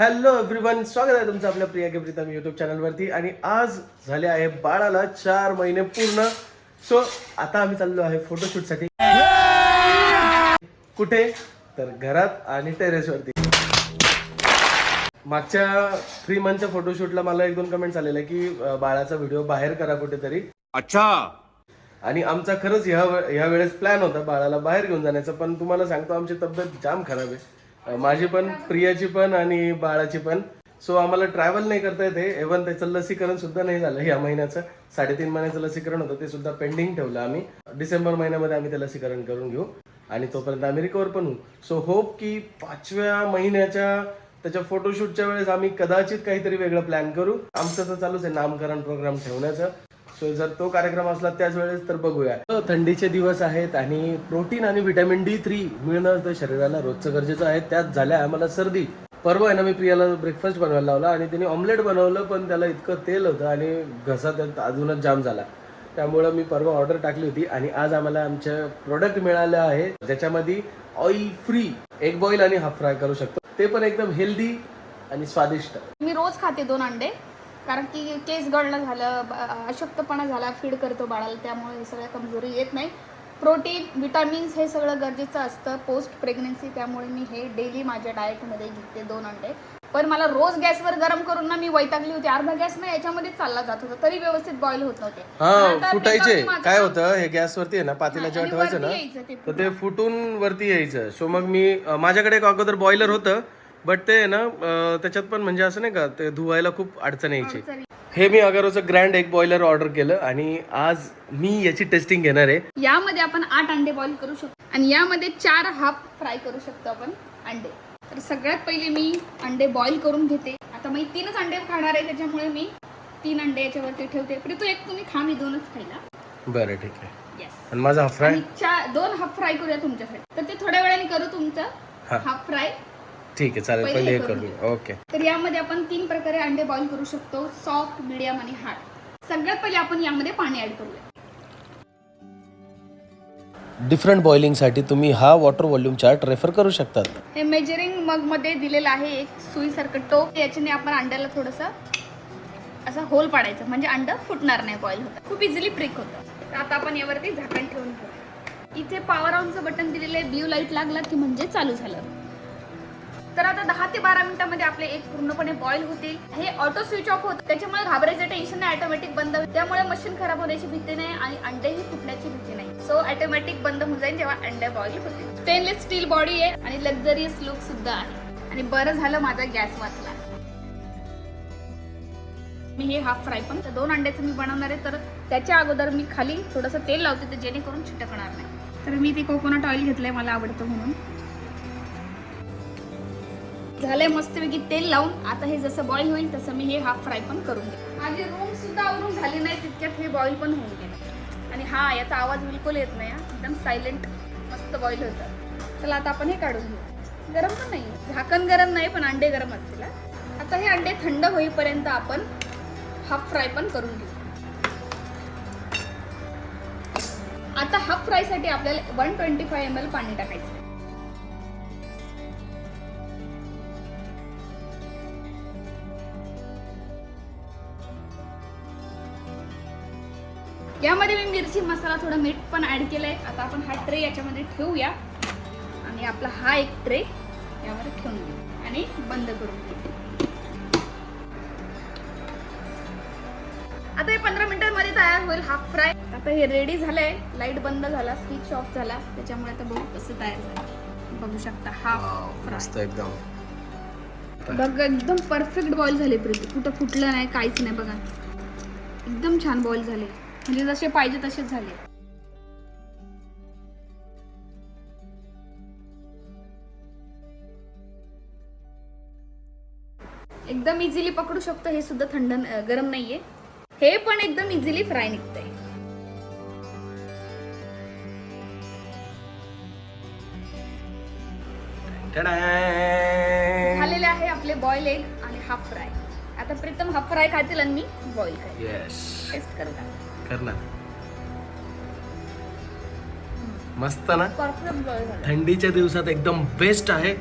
Hello everyone स्वागत आहे तुमचं आपल्या प्रिया के प्रीतम युट्यूब चॅनलवरती आणि आज झाले आहे बाळाला चार महिने पूर्ण. सो आता आम्ही चाललो आहे फोटोशूटसाठी कुठे? तर घरात आणि टेरेसवरती मागच्या थ्री मंथच्या फोटोशूटला मला एक दोन कमेंट्स आलेले की बाळाचा व्हिडिओ बाहेर करा कुठेतरी. अच्छा. आणि आमचा खरंच ह्या ह्या वेळेस प्लॅन होता बाळाला बाहेर घेऊन जाण्याचा पण तुम्हाला सांगतो आमची तब्येत जाम खराब आहे. माझी पण प्रियाची पण आणि बाळाची पण. सो आम्हाला ट्रॅव्हल नाही करता येते एव्हन त्याचं लसीकरण सुद्धा नाही झालं या महिन्याचं. साडेतीन महिन्याचं लसीकरण होतं ते सुद्धा पेंडिंग ठेवलं आम्ही. डिसेंबर महिन्यामध्ये आम्ही ते लसीकरण करून घेऊ. आणि तोपर्यंत आम्ही रिकवर पण होऊ. सो होप की पाचव्या महिन्याच्या त्याच्या फोटोशूटच्या वेळेस आम्ही कदाचित काहीतरी वेगळं प्लॅन करू. आमचं तर चालूच आहे नामकरण प्रोग्राम ठेवण्याचं. सो जर तो कार्यक्रम असला त्याच वेळेस तर बघूया. थंडीचे दिवस आहेत आणि प्रोटीन आणि व्हिटॅमिन डी थ्री मिळणं तर शरीराला रोजचं गरजेचं आहे. त्यात झाल्या आम्हाला सर्दी. परवा आहे ना मी प्रियाला ब्रेकफास्ट बनवायला लावला आणि तिने ऑमलेट बनवलं पण त्याला इतकं तेल होतं आणि घसा त्यात अजूनच जाम झाला. त्यामुळं मी परवा ऑर्डर टाकली होती आणि आज आम्हाला आमचं प्रोडक्ट मिळालं आहे. ज्याच्यामध्ये ऑइल फ्री एग बॉईल आणि हाफ फ्राय करू शकतो. ते पण एकदम हेल्दी आणि स्वादिष्ट. मी रोज खाते दोन अंडे. कारण की केस गळणं झालं अशक्तपणा झाला फीड करतो बाळाला त्यामुळे हे सगळ्या कमजोरी येत नाही. प्रोटीन विटामिन्स हे सगळं गरजेचं असतं पोस्ट प्रेग्नन्सी त्यामुळे मी हे डेली माझ्या डाएटमध्ये घेते दोन अंडे. पण मला रोज गॅसवर गरम करून ना मी वैतागली होती. अर्धा गॅस ना याच्यामध्ये चालला जात होता तरी व्यवस्थित बॉईल होत नव्हते. फुटायचे. काय होतं हे गॅसवरती आहे ना पातेला जेव्हा ठेवायचं वरती ना तर ते फुटून वरती यायचं. सो मग मी माझ्याकडे एक अगोदर बॉयलर होतं. बट ते ना त्याच्यात पण म्हणजे असं नाही का ते धुवायला खूप अडचण यायची. हे मी अगरचं ग्रँड एक बॉयलर ऑर्डर केलं आणि आज मी याची टेस्टिंग घेणार आहे. यामध्ये आपण आठ अंडे बॉईल करू शकतो. आणि यामध्ये चार हाफ फ्राय करू शकतो आपण अंडे. तर सगळ्यात पहिले मी अंडे बॉईल करून घेते. आता मी तीनच अंडे खाणार आहे त्याच्यामुळे मी तीन अंडे याच्यावरती ठेवते. प्रितू एक तुम्ही खा मी दोनच खायला. बरं ठीक आहे. आणि माझा हा फ्राय दोन हाफ फ्राय करूया तुमच्यासाठी. तर ते थोड्या वेळाने करू. तुमचं हाफ फ्राय ठीक आहे चालेल पहिले हे ओके. तर यामध्ये आपण तीन प्रकारे अंडे बॉईल करू शकतो सॉफ्ट मिडियम आणि हार्ड सगळ्यात पहिले आपण यामध्ये पाणी ऍड करूया. डिफरंट बॉइलिंगसाठी तुम्ही हा वॉटर व्हॉल्यूम चार्ट रेफर करू शकतात. हे मेजरिंग मग मध्ये दिलेलं आहे एक सुईसारखं टोक. याच्याने आपण अंड्याला थोडंसं असं होल पाडायचं म्हणजे अंड फुटणार नाही बॉईल होतं खूप इझिली ब्रेक होतं. तर आता आपण यावरती झाकण ठेवून घेऊ इथे पॉवर ऑनचं बटन दिलेलं आहे ब्ल्यू लाइट लागला की म्हणजे चालू झालं. तर आता दहा ते बारा मिनिटांमध्ये आपले एक पूर्णपणे बॉईल होतील. हे ऑटो स्विच ऑफ होतं. त्याच्यामुळे घाबरायचं टेन्शन नाही. ऑटोमॅटिक बंद होईल. त्यामुळे मशीन खराब होण्याची भीती नाही आणि अंडेही फुटण्याची भीती नाही. सो ऑटोमॅटिक बंद होऊन जाईल जेव्हा अंडे बॉईल होतील. स्टेनलेस स्टील बॉडी आहे आणि लक्झरियस लुक सुद्धा आहे. आणि बरं झालं माझा गॅस वाचला. मी हे हाफ फ्राय पण दोन अंड्याचं मी बनवणार आहे. तर त्याच्या अगोदर मी खाली थोडंसं तेल लावते तर जेणेकरून चिटकणार नाही. तर मी ते कोकोनट ऑइल घेतलंय मला आवडतं म्हणून. झालंय मस्तपैकी तेल लावून. आता हे जसं बॉईल होईल तसं मी हे हाफ फ्राय पण करून घेईन. माझी रूम सुद्धा आवरून झाली नाही तितक्यात हे बॉईल पण होऊन गेलं. आणि हा याचा आवाज बिलकुल येत नाही हा. एकदम सायलेंट मस्त बॉईल होतं. चला आता आपण हे काढून घेऊ. गरम पण नाही झाकण गरम नाही पण अंडे गरम असतील आता हे अंडे थंड होईपर्यंत आपण हाफ फ्राय पण करून घेऊ. आता हाफ फ्रायसाठी आपल्याला one twenty five M L पाणी टाकायचं यामध्ये मी मिरची मसाला थोडा मीठ पण ऍड केलंय. आता आपण हा ट्रे याच्यामध्ये ठेवूया. आणि आपला हा एक ट्रे यावर ठेवून घेऊ आणि बंद करून घेऊ आता हे पंधरा मिनिटांमध्ये तयार होईल हाफ फ्राय आता हे रेडी झालंय. लाइट बंद झाला स्विच ऑफ झाला. त्याच्यामुळे आता बघू कसं तयार झालं. बघू शकता हाफ फ्राय एकदम. बघ एकदम परफेक्ट बॉईल झाले प्रीती. कुठं फुटलं नाही काहीच नाही बघा. एकदम छान बॉईल झाले. म्हणजे जसे पाहिजे तसेच झाले. एकदम इझिली पकडू शकतो हे सुद्धा थंड गरम नाहीये. हे पण एकदम इझिली फ्राय निघतंय. झालेले आहे आपले बॉईल एग आणि हाफ फ्राय आता प्रीतम हाफ फ्राय खातील आणि मी बॉईल येस टेस्ट करू कर ना मस्त ना? परफेक्ट बॉईल झालं. थंडीच्या दिवसात एकदम बेस्ट आहे.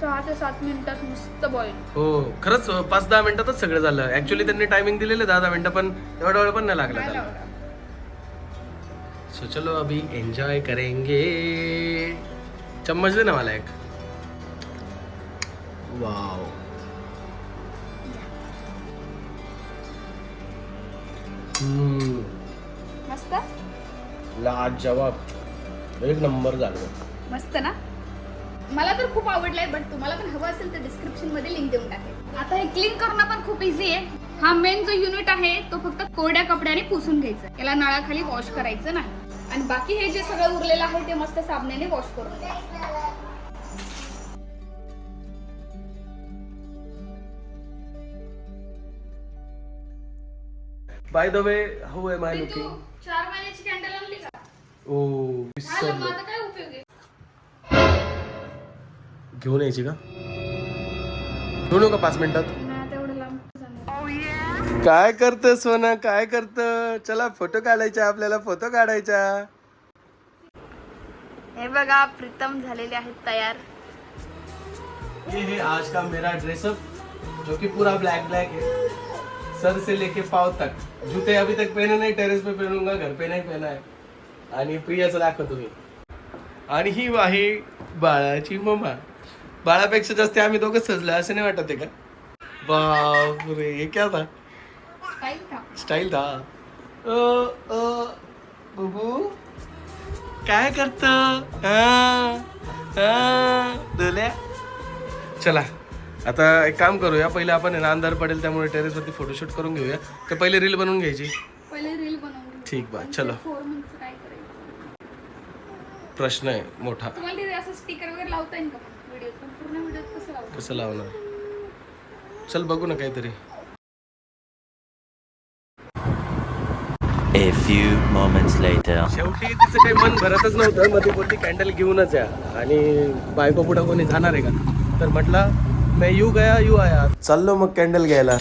सहा ते सात मिनिटात मस्त बॉईल हो खरंच पाच दहा मिनिटातच सगळं झालं. ऍक्च्युली त्यांनी टायमिंग दिलेलं दहा दहा मिनिटं पण एवढा वेळ पण नाही लागला त्याला. सो चलो अभी एंजॉय करेंगे. चम्मच दे ना मला एक. वाव मस्त? लाजवाब एक नंबर झालं. मस्त ना? मला तर खूप आवडलंय बट तुम्हाला पण हवं असेल तर डिस्क्रिप्शनमध्ये लिंक देऊन टाकेल. आता हे क्लीन करणं पण खूप इझी आहे. हा मेन जो युनिट आहे तो फक्त कोरड्या कपड्याने पुसून घ्यायचा. याला नळाखाली वॉश करायचं नाही. आणि बाकी हे जे सगळं उरलेलं आहे ते मस्त साबणाने वॉश करून घ्यायचं. By the way how am I Tu looking चार महिन्याची कॅन्डल आणली का? ओ झालं, मग विसरलो आता काय उपयोग आहे? घेऊन यायची का? घेऊन येऊ का पाच मिनिटात? नाही आता एवढं लांब जाणार. काय करतं सोना? काय करतं? चला फोटो काढायचा आपल्याला फोटो काढायचा. हे बघा प्रीतम झालेले आहेत तयार. ये है आज का मेरा ड्रेसअप जो कि पूरा ब्लैक ब्लैक है सर से लेके पाव तक। जूते अभी तक पहने नहीं टेरेस पे पहनूंगा घर पे नाही पहना है। आणि प्रियाचं दाखवतो मी आणि ही आहे बाळाची मम्मा। बाळापेक्षा जास्त आम्ही दोघं सजलं असं नाही वाटत आहे का? बापरे हे क्या था? स्टाईल था. बुबू काय करत? चला. आता एक काम करूया पहिले आपण आहे ना अंधार पडेल त्यामुळे टेरेसवरती फोटोशूट करून घेऊया. तर पहिले रील बनवून घ्यायची. पहिले रील बनवून ठीक बा चलो. फोर मंथचं काय करायचं? प्रश्न आहे मोठा. तुम्हाला तिथे असं स्टिकर वगैरे लावता येईल का व्हिडिओ पण पूर्ण व्हिडिओ कसं लावता कसं लावणार? चल बघू ना काहीतरी. A few moments later. शेवटी तिचं काही मन भरतच नव्हतं मग ती बोलती कॅन्डल घेऊनच या. आणि बायको पुढं कोणी जाणार आहे का? तर म्हटलं मैं यू गया यू आया। चाललो मग कॅन्डल घ्यायला.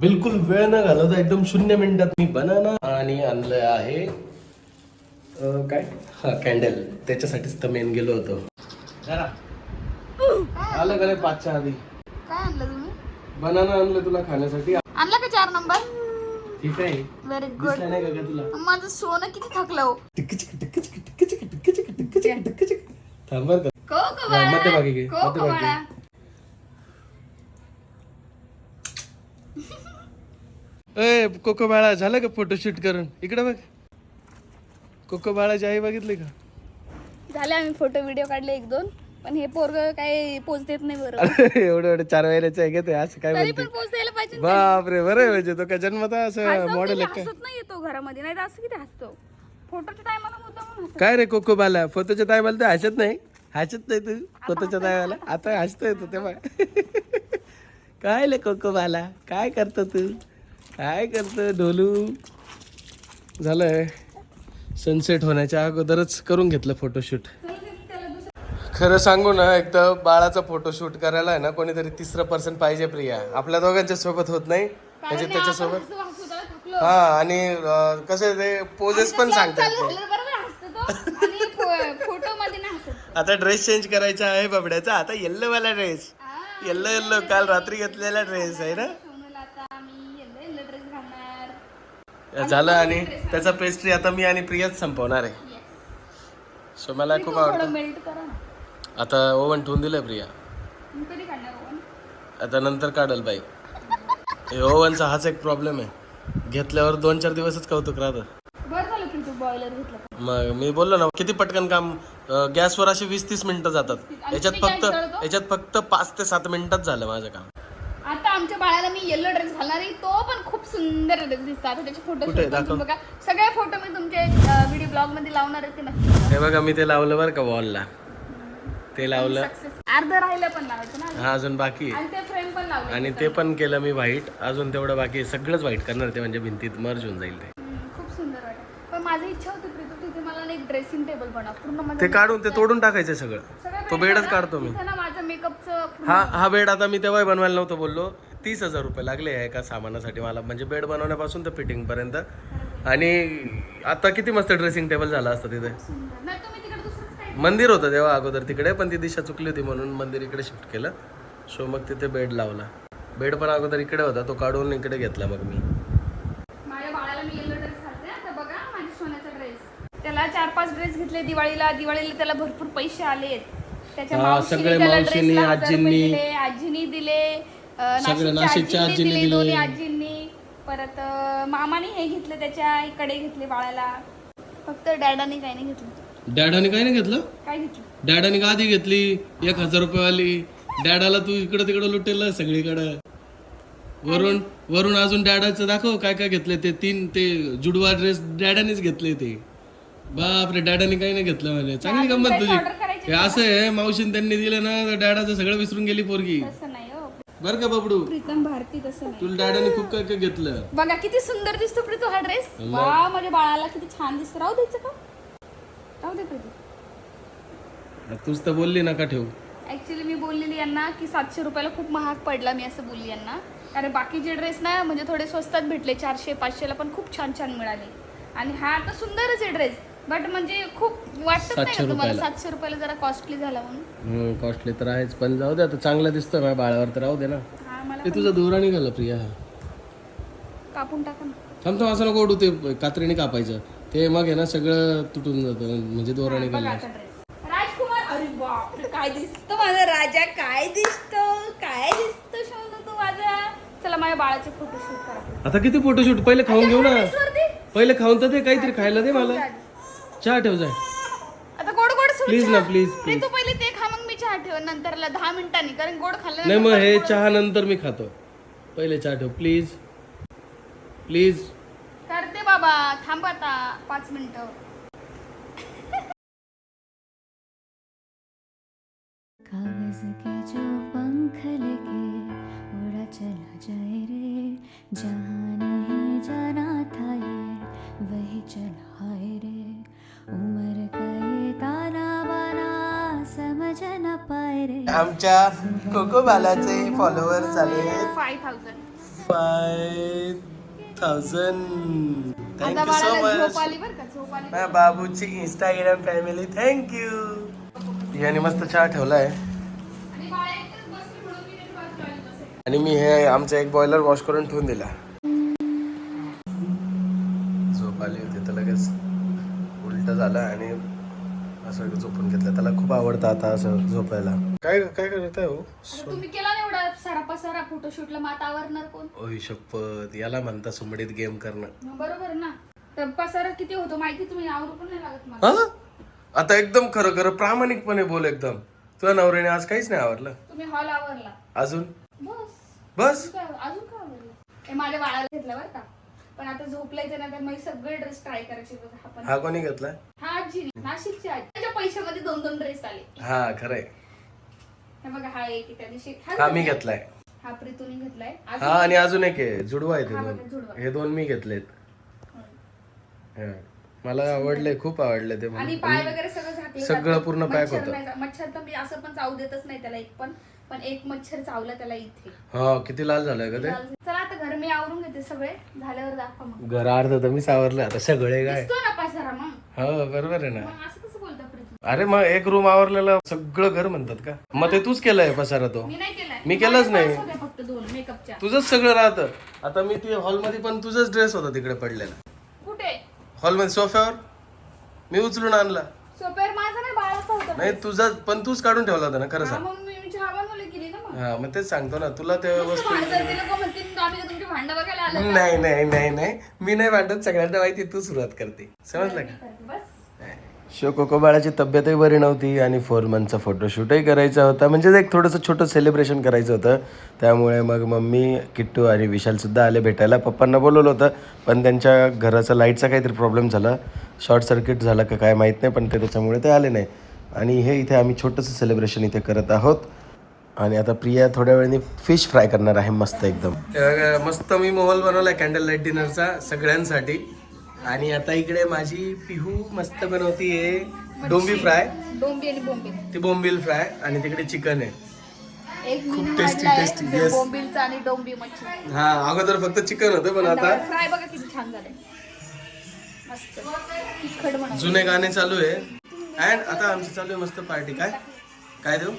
बिलकुल वेळ न घालवता एकदम शून्य मिनिटात मी बनाना आणि आणलं आहे अं, काय? हा कॅन्डल त्याच्यासाठीच तर मेन गेलो होतो. जरा. आलं का रे पाचच्या आधी? काय आणलं तुम्ही? बनाना आणलं तुला खाण्यासाठी. आणलं का चार नंबर ठीक आहे. व्हेरी गुड दिसलं नाही का ग तुला? माझं सोनं किती थकलं हो. टिक्कचिक, टिक्कचिक, टिक्कचिक, टिक्कचिक, टिक्कचिक, टिक्कचिक. थांब बरं का. हा, मध्यभागी घे, ए कोको बाळा झालं का फोटोशूट करून? इकडे बघ. कोको बाळाची आई बघितली का? झाले आम्ही फोटो व्हिडिओ काढले एक दोन. पण हे पोरग काय पोच देत नाही बरोबर अरे एवढं एवढं चार महिन्याचं आहे का ते? असं काय तरी पण पोच द्यायला पाहिजे ना. बापरे बरं आहे म्हणजे तो का जन्मता असं मॉडेल आहे हसत नाही येतो घरामध्ये. नाही तर असं किती हसतो? फोटोच्या टायमाला मुद्दा म्हणून काय रे कोको बाला फोटोच्या टायमाला तर हसत नाही. हसत नाही तू? फोटोच्या टायमाला आता हसतोय तू तेव्हा. काय ले कोको बाला काय करतो तू? काय करतो ढोलू? झालंय. सनसेट होण्याच्या अगोदरच करून घेतलं फोटोशूट खरं सांगू ना एक तर बाळाचा फोटोशूट करायला आहे ना कोणीतरी तिसरं पर्सन पाहिजे प्रिया. आपल्या दोघांच्या सोबत होत नाही. म्हणजे त्याच्यासोबत. हा आणि कसं ते पोजेस पण सांगतात. फोटो मध्ये नाही हसत. आता ड्रेस चेंज करायचा आहे बाबड्याचा. आता येल्लो वाला ड्रेस येल्लो येल्लो. काल रात्री घेतलेला ड्रेस आहे ना? सोनूला आता मी येल्लो येल्लो ड्रेस घालणार. झालं आणि त्याचा पेस्ट्री आता मी आणि प्रियाच संपवणार आहे. सो मला खूप थोडं आवडतं. मेल्ट करा ना. आता ओव्हन ठेवून दिलंय प्रिया. कधी काढणार? आता नंतर काढल बाई. ओव्हनचा हाच एक प्रॉब्लेम आहे. घेतल्यावर दोन चार दिवसच कौतुक राहतं. झालं की तू बॉयलर घेतलं? मग मी बोललो ना किती पटकन काम अं, गॅसवर असे वीस तीस मिनिटं जातात. याच्यात तुम्ही फक्त काय? याच्यात फक्त पाच ते सात मिनिटात झालं माझं काम. आता आमच्या बाळाला मी येल्लो ड्रेस घालणार आहे. तो पण खूप सुंदर ड्रेस दिसतो. आता त्याचे फोटो कुठे? दाखव. बघा. सगळे फोटो मी तुमचे व्हिडिओ ब्लॉगमध्ये लावणार आहे ते नक्की. हे बघा मी ते लावलं बरं का वॉलला ते लावलं. सक्सेस अर्ध राहिलं पण लावायचं ना? हा अजून बाकी आहे. आणि ते फ्रेम पण लावले. आणि ते पण केलं मी व्हाईट अजून तेवढं बाकी आहे. सगळंच व्हाईट करणार ते म्हणजे भिंतीत मर्ज होऊन जाईल ते. वाटत. पण माझी इच्छा होती प्रीतू तिथे मला एक ड्रेसिंग टेबल बनव. पूर्ण ते काढून ते तोडून टाकायचं सगळं. तो बेडच. काढतो मी. तिथे ना माझं मेकअपचं पूर्ण- हा हा बेड आता मी तेव्हा बनवायला नव्हतं बोललो. तीस हजार रुपये लागले आहे एका सामानासाठी मला. म्हणजे बेड बनवण्यापासून तर फिटिंग पर्यंत. आणि आता किती मस्त ड्रेसिंग टेबल झाला असतं तिथे. मंदिर होतं तेव्हा अगोदर तिकडे पण ती दिशा चुकली होती म्हणून मंदिर इकडे शिफ्ट केलं. सो मग तिथे बेड लावला. बेड पण अगोदर इकडे होता तो काढून इकडे घेतला मग मी माझ्या बाळाला मी येलो ड्रेस घालते आता बघा माझ्या सोन्याचा ड्रेस त्याला चार पाच ड्रेस घेतले दिवाळीला. दिवाळीला त्याला भरपूर पैसे आलेत. त्याच्या मावशीने सगळे त्याला रुपये आजींनी. दिले आजीनी दिले नाशिकच्या आजींनी दिले. दोन्ही आजींनी. परत मामाने हे घेतले त्याच्या इकडे घेतले बाळाला. फक्त डॅडाने काही नाही घेतलं. डॅडाने काय नाही घेतलं? काय घेतलं? डॅडाने का आधी घेतली? एक हजार रुपयेवाली डॅडाला तू इकडं तिकडं लुटेल सगळीकडं. वरून वरून अजून डॅडाचं दाखव काय काय घेतले ते तीन ते जुडवा ड्रेस डॅडानेच घेतले ते. बापरे डॅडाने काही नाही घेतलं म्हणे. चांगली गंमत तुझी. हे असं आहे मावशीन त्यांनी दिलं ना तर डॅडाचं सगळं विसरून गेली पोरगी. तसं नाही हो. बर का बाबडू प्रीतम भारती तसं नाही. तुला डॅडाने खूप काय काय घेतलं. बघा किती सुंदर दिसतो प्रीतू हा ड्रेस वा माझ्या बाळाला किती छान दिसतो. राहू द्यायचं का? राहू दे प्रीतू. तूच तर बोलली नका ठेवू. ऍक्च्युली मी बोललेली यांना की सातशे रुपयाला खूप महाग पडला मी असं बोलली यांना. कारण बाकीचे ड्रेस ना म्हणजे थोडे स्वस्तात भेटले चारशे पाचशेला पण खूप छान छान मिळाले. आणि हा तर सुंदरच आहे ड्रेस बट म्हणजे खूप वाटत नाही 700 का तुम्हाला? रुपयाला. सातशे रुपयाला जरा कॉस्टली झाला म्हणून? कॉस्टली तर आहेच पण जाऊ दे आता चांगला दिसतोय माझ्या बाळावर तर राहू दे ना. हा मला ते तुझा दोरा निघाला प्रिया. कापून टाका ना. थांब थांब असं नको ओढू ते कात्रीने कापायचं. ते मग आहे ना सगळं तुटून जातं म्हणजे दोरा निघाला आता ड्रेस राजकुमार अरे बापरे काय दिसतो माझा? राजा काय दिसतो? काय दिसतो तू माझा? चला माझ्या बाळाचे फोटो शूट करा. आता किती फोटोशूट पहिले खाऊन घेऊ ना. ड्रेसवरती? पहिले खाऊन तर दे काहीतरी खायला दे मला. चहा ठेव जाय. आता गोड गोड सुरू प्लीज ना चहा. प्लीज नाही, तू पहिले ते खा मग मी चहा ठेव नंतरला दहा मिनिटांनी कारण गोड खाल्लं नाही मग हे चहा नंतर मी खातो. पहिले चहा ठेव प्लीज प्लीज करते बाबा थांब आता पाच मिनिटं. कागज के जो पंख लेके उड़ा चला जाए रे जहाँ आमच्या कोको बालाचे फॉलोअर झाले five thousand five thousand thank you so much माझ्या बाबूची इंस्टाग्राम फॅमिली थँक्यू याने मस्त चहा ठेवलाय. आली बसायला. आणि मी हे आमचा एक बॉयलर वॉश करून ठेवून दिला. झोप आली होती तर लगेच उलट झालं आणि असं झोपून घेतलं. त्याला खूप आवडतं आता असं झोपायला. काय काय करत आहे हो तुम्ही केला ना एवढा सारा पसारा फोटोशूटला? मग आता आवरणार कोण? ओही शपथ. याला म्हणता सुमडीत गेम करणं. बरोबर ना. तर पसारा किती होतो माहिती तुम्ही? आवरू पण नाही लागत मला. हा? आता एकदम खरं खरं प्रामाणिकपणे बोल एकदम. तुझ्या नवऱ्याने आज काहीच नाही आवडलं तुम्ही हॉल आवरला. अजून? बस. बस? अजून काय हे माझ्या बाळाला घेतलं बरं का. पण आता झोपलाय ना तर मग सगळे ड्रेस ट्राय करायचे. बघा हा कोणी घेतला हा आजी नाशिकची आजी त्याच्या पैशामध्ये दोन दोन ड्रेस आले. हा खरंय. हे बघा हा एक आहे त्या दिवशी. हा मी घेतलाय. हा प्रीतूने घेतलाय. हा आणि अजून एक आहे जुडवा आहे ते हा दोन. जुडवा. हे दोन मी घेतलेत. हा. मला आवडले खूप आवडले ते आणि. पाय वगैरे सगळं झाकलं सगळं जातं. पूर्ण pack मच्छर होतं. नाही जा- मच्छर तर मी असं पण चावू देतच नाही त्याला एक पण. पण एक मच्छर चावला त्याला इथे. हा किती लाल झालंय का ते? चला आता घर मी आवरून घेते सगळे. झाल्यावर दाखवा मग. घर अर्ध तर मी सावरलं आता सगळे काय? दिसतो ना हो बरोबर आहे ना. मग असं कसं बोलता प्रीतू? अरे मग एक रूम आवरलेलं सगळं घर म्हणतात का? मग ते तूच केलंय पसारा तो. मी नाही केलाय. मी केलंच माझ्या नाही. पास होत्या फक्त दोन मेकअपच्या तुझंच सगळं राहतं. आता मी ते हॉलमध्ये पण तुझाच ड्रेस होता तिकडे पडलेला. कुठे? हॉलमध्ये सोफ्यावर? मी उचलून आणला. सोप्यावर माझा नाही बाळाचा होता नाही तुझा पण तूच काढून ठेवला होता ना खरं हा, सांग. मग मी चहा बनवली केली ना मग हा मग तेच सांगतो ना तुला ते वस्तू नाही नाही नाही नाही. मी नाही वाटत सगळ्यांना माहिती तू सुरुवात करते. समजलं का? बस. शो कोको बाळाची तब्येतही बरी नव्हती आणि फोर मंथचा फोटोशूटही करायचा होता. म्हणजे एक थोडंसं छोटं सेलिब्रेशन करायचं होतं. त्यामुळे मग मम्मी किट्टू आणि विशालसुद्धा आले भेटायला. पप्पांना बोलवलं होतं पण त्यांच्या घराचा लाईटचा काहीतरी प्रॉब्लेम झाला. शॉर्ट सर्किट झाला का काय माहीत नाही पण ते त्याच्यामुळे ते आले नाही. आणि हे इथे आम्ही छोटंसं सेलिब्रेशन इथे करत आहोत. आणि आता प्रिया थोड्या वेळाने फिश फ्राय करणार आहे मस्त एकदम. मस्त मी मोहल बनवलाय कॅन्डल लाइट डिनरचा सगळ्यांसाठी. आणि आता इकडे माझी पिहू मस्त बनवतीये डोंबी फ्राय. डोंबी आणि बोंबील. ती बोंबील फ्राय आणि तिकडे चिकन आहे. एक खूप. बोंबीलचा आणि डोंबी मच्छी. हा अगोदर फक्त चिकन होतं पण आता फ्राय बघा किती छान झाले मस्त. तिखट म्हणा जुने गाणे चालू आहे. अँड आता आमची चालू आहे मस्त पार्टी. काय? काय देऊ?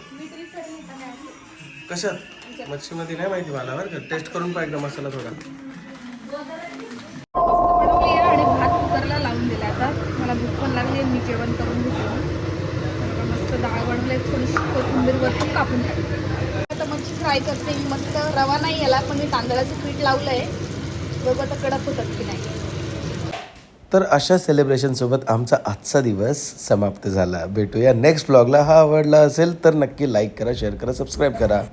कशात? मच्छीमध्ये नाही माहिती मला बरं का? टेस्ट करून पाहिजे मसाला थोडा. आणि भात कुकरला लावून दिला आता. मला भूक पण लागली मी जेवण करून घेतलं. मस्त डाळ बनवले थोडीशी कोथिंबीर वरतून कापून टाकली आता मच्छी फ्राय करते मी. मस्त रवा नाही याला पण मी तांदळाचं पीठ लावलं आहे बघू आता कडक होतात की नाही. तर अशा सेलिब्रेशन सोबत आमचा आजचा दिवस समाप्त झाला. भेटूया नेक्स्ट ब्लॉगला हा आवडला असेल तर नक्की लाईक करा शेअर करा सबस्क्राईब करा.